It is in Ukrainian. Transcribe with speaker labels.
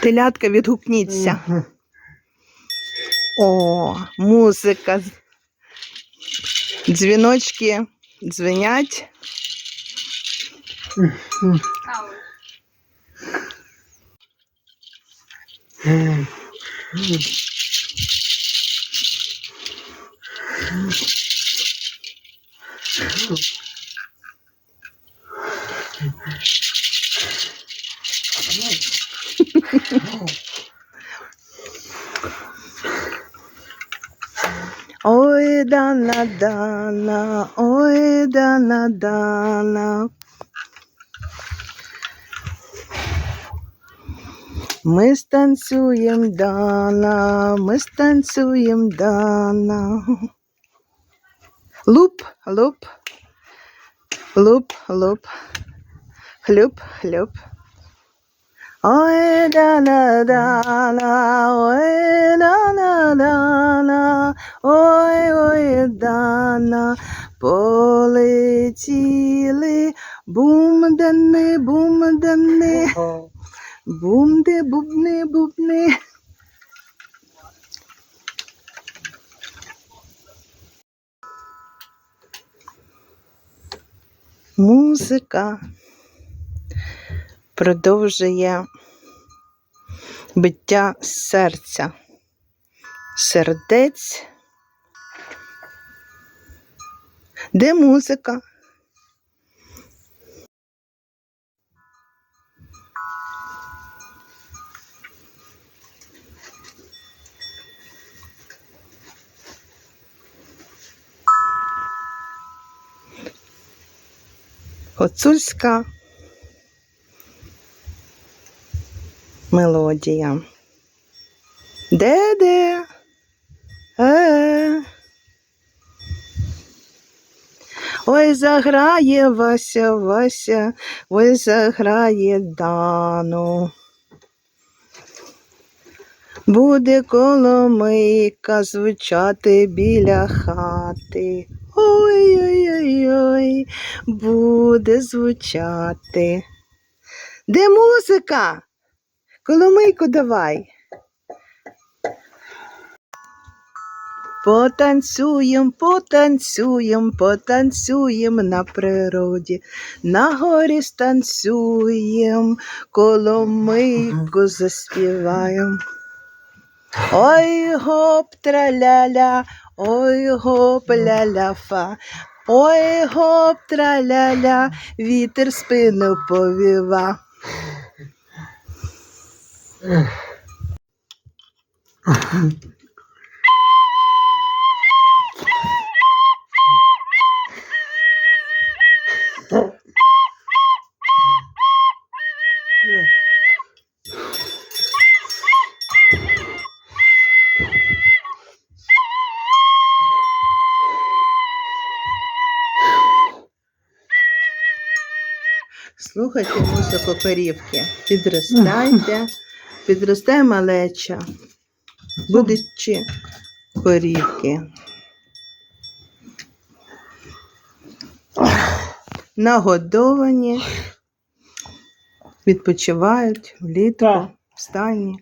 Speaker 1: Телятка, відгукніться. О, музика. Дзвіночки дзвенять. Ой, дана, дана, ой, дана, дана. Ми станцюєм, дана, ми станцюєм, дана. Луп, луп, луп, луп, хлюп, хлюп. Ой, дана, дана, ой, дана, дана, ой, ой, дана, полетіли, бум-дани, бум-дани, бум-де, бубни, бубни. Музика продовжує биття серця, сердець. Де музика? Гуцульська мелодія. Де де? Е. Ой, заграє Вася, Вася, ой, заграє Дану. Буде коломийка звучати біля хати. Ой-ой-ой, буде звучати. Де музика? Коломийку давай. Потанцюєм, потанцюєм, потанцюєм на природі, на горі станцюєм, коломийку заспіваєм. Ой гоп траляля, ой гоп ля-ля-фа, ой гоп траляля, вітер спину повіва. Слухайте музику корівки. Підростайте, підростає малеча. Будучи корівки. Нагодовані, відпочивають влітку, в стані.